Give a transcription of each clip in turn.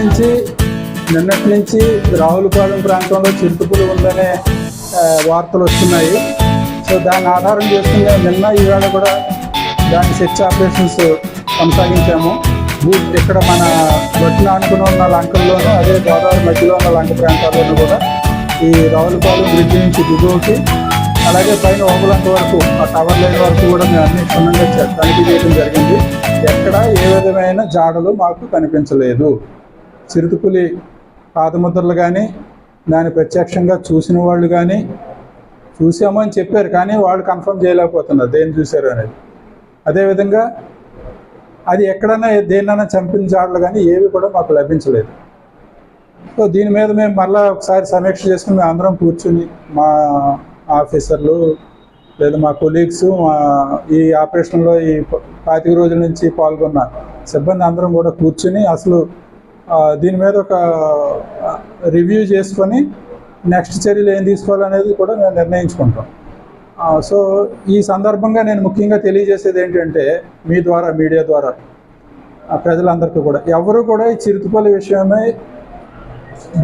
నుంచి నిన్నటి నుంచి రావులపాలెం ప్రాంతంలో చిరుతపులు ఉందనే వార్తలు వస్తున్నాయి. సో దాన్ని ఆధారం చేసుకుని నిన్న ఈవేళ కూడా దాని సెర్చ్ ఆపరేషన్స్ కొనసాగించాము. ఇక్కడ మన గొట్టిన ఆనుకుని ఉన్న లంకల్లోనూ అదే గోదావరి మధ్యలో ఉన్న లంక ప్రాంతాల్లోనూ కూడా ఈ రావులపాలెం బ్రిడ్జ్ నుంచి దిగువకి అలాగే పైన ఓబలంక వరకు ఆ టవర్ లైన్ వరకు కూడా మేము అన్ని క్షుణ్ణంగా తనిఖీ చేయడం జరిగింది. ఎక్కడ ఏ విధమైన జాడలు మాకు కనిపించలేదు. చిరుతుపులి పాదముద్రలు కానీ దాన్ని ప్రత్యక్షంగా చూసిన వాళ్ళు కానీ చూసామని చెప్పారు కానీ వాళ్ళు కన్ఫర్మ్ చేయలేకపోతున్నారు దేన్ని చూశారు అనేది. అదేవిధంగా అది ఎక్కడైనా దేన్నైనా చంపిన కానీ ఏవి కూడా మాకు లభించలేదు. సో దీని మీద మేము మళ్ళీ ఒకసారి సమీక్ష చేసుకుని మేము అందరం కూర్చుని మా ఆఫీసర్లు లేదా మా కొలీగ్స్ మా ఈ ఆపరేషన్లో ఈ పాతిక రోజుల నుంచి పాల్గొన్న సిబ్బంది అందరం కూడా కూర్చుని అసలు దీని మీద ఒక రివ్యూ చేసుకొని నెక్స్ట్ చర్యలు ఏం తీసుకోవాలనేది కూడా మేము నిర్ణయించుకుంటాం. సో ఈ సందర్భంగా నేను ముఖ్యంగా తెలియజేసేది ఏంటంటే మీ ద్వారా మీడియా ద్వారా ప్రజలందరికీ కూడా. ఎవరు కూడా ఈ చిరుతుపల్లి విషయమై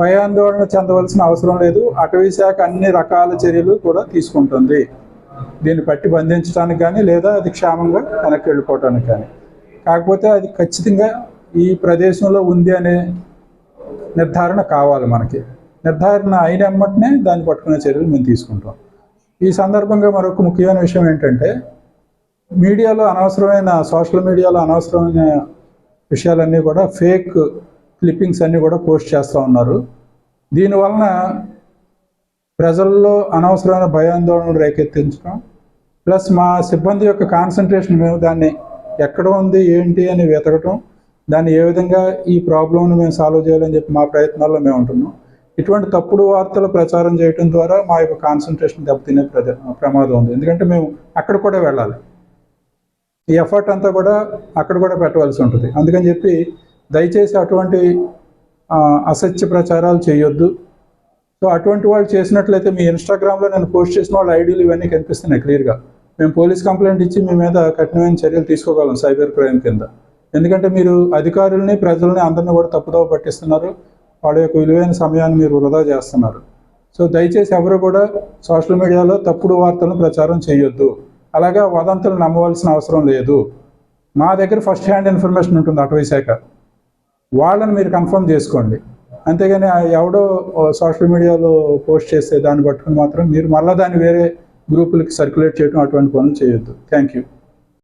భయాందోళన చెందవలసిన అవసరం లేదు. అటవీ శాఖ అన్ని రకాల చర్యలు కూడా తీసుకుంటుంది. దీన్ని పట్టి బంధించడానికి కానీ లేదా అది క్షేమంగా వెనక్కి వెళ్ళిపోవటానికి కానీ. కాకపోతే అది ఖచ్చితంగా ఈ ప్రదేశంలో ఉంది అనే నిర్ధారణ కావాలి మనకి. నిర్ధారణ అయిన వెంటనే దాన్ని పట్టుకునే చర్యలు మేము తీసుకుంటాం. ఈ సందర్భంగా మరొక ముఖ్యమైన విషయం ఏంటంటే మీడియాలో అనవసరమైన సోషల్ మీడియాలో అనవసరమైన విషయాలన్నీ కూడా ఫేక్ క్లిప్పింగ్స్ అన్నీ కూడా పోస్ట్ చేస్తూ ఉన్నారు. దీనివలన ప్రజల్లో అనవసరమైన భయాందోళనలు రేకెత్తించడం ప్లస్ మా సిబ్బంది యొక్క కాన్సన్ట్రేషన్ మేము దాన్ని ఎక్కడ ఉంది ఏంటి అని వెతకటం దాన్ని ఏ విధంగా ఈ ప్రాబ్లంను మేము సాల్వ్ చేయాలని చెప్పి మా ప్రయత్నాల్లో మేము ఉంటున్నాం. ఇటువంటి తప్పుడు వార్తలు ప్రచారం చేయడం ద్వారా మా యొక్క కాన్సన్ట్రేషన్ దెబ్బతినే ప్రమాదం ఉంది. ఎందుకంటే మేము అక్కడ కూడా వెళ్ళాలి. ఈ ఎఫర్ట్ అంతా కూడా అక్కడ కూడా పెట్టవలసి ఉంటుంది. అందుకని చెప్పి దయచేసి అటువంటి అసత్య ప్రచారాలు చేయొద్దు. సో అటువంటి వాళ్ళు చేసినట్లయితే మీ ఇన్స్టాగ్రామ్లో నేను పోస్ట్ చేసిన వాళ్ళ ఐడీలు ఇవన్నీ కనిపిస్తున్నాయి క్లియర్గా. మేము పోలీస్ కంప్లైంట్ ఇచ్చి మీ మీద కఠినమైన చర్యలు తీసుకోగలం సైబర్ క్రైమ్ కింద. ఎందుకంటే మీరు అధికారుల్ని ప్రజల్ని అందరిని కూడా తప్పుదోవ పట్టిస్తున్నారు. వాళ్ళ యొక్క విలువైన సమయాన్ని మీరు వృధా చేస్తున్నారు. సో దయచేసి ఎవరు కూడా సోషల్ మీడియాలో తప్పుడు వార్తలను ప్రచారం చేయొద్దు. అలాగా వదంతులు నమ్మవలసిన అవసరం లేదు. మా దగ్గర ఫస్ట్ హ్యాండ్ ఇన్ఫర్మేషన్ ఉంటుంది అటవీ శాఖ. వాళ్ళని మీరు కన్ఫర్మ్ చేసుకోండి. అంతేగాని ఎవడో సోషల్ మీడియాలో పోస్ట్ చేస్తే దాన్ని పట్టుకుని మాత్రం మీరు మళ్ళీ దాన్ని వేరే గ్రూపులకి సర్క్యులేట్ చేయడం అటువంటి పనులు చేయొద్దు. Thank you